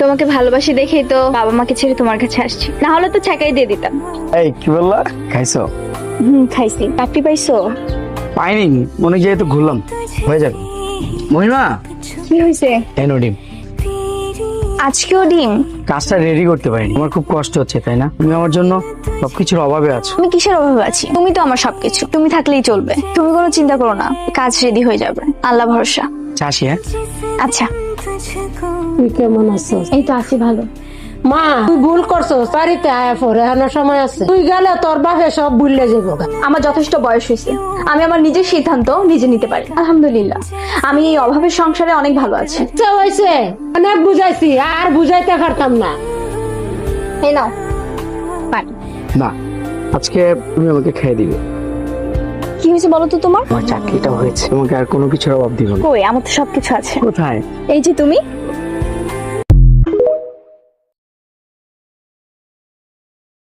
তোমাকে ভালোবাসি দেখেই তো বাবা মাকে ছেড়ে তোমার কাছে আসছি। না হলে তো ছাকাই দিয়ে দিতাম। এই কি বললা? খাইছো? হুম খাইছি। চাকরি পাইছো? পাইনি অনেক জায়গায় তো ঘুরলাম। হয়ে যাবে। মহিমা? কি হয়েছে এনো ডিম। আজকেও ডিম? কাজটা রেডি করতে পারিনি। আমার খুব কষ্ট হচ্ছে তাই না? তুমি আমার জন্য সবকিছুর অভাবে আছো। আমি কিসের অভাবে আছি? তুমি তো আমার সবকিছু। তুমি থাকলেই চলবে। তুমি কোনো চিন্তা করো না। কাজ রেডি হয়ে যাবে। আল্লাহ ভরসা। চাষি হ্যাঁ? আচ্ছা। তুই কেমন আছিস? এই তো আছি ভালো। মা তুই ভুল করছ চারিতে আয়া পরে এখনও সময় আছে। তুই গেলে তোর বাপে সব ভুললে যাব। আমার যথেষ্ট বয়স হয়েছে। আমি আমার নিজের সিদ্ধান্ত নিজে নিতে পারি। আলহামদুলিল্লাহ। আমি এই অভাবের সংসারে অনেক ভালো আছি। ইচ্ছা হয়েছে। অনেক বুঝাইছি আর বুঝাইতে পারতাম না। এই নাও। পানি না আজকে তুমি আমাকে খেয়ে দিবে। কি হয়েছে বলো তো তোমার? আমার চাকরিটা হয়েছে তোমাকে আর কোনো কিছুর অভাব দিব না। কই আমার তো সবকিছু আছে। কোথায়? এই যে তুমি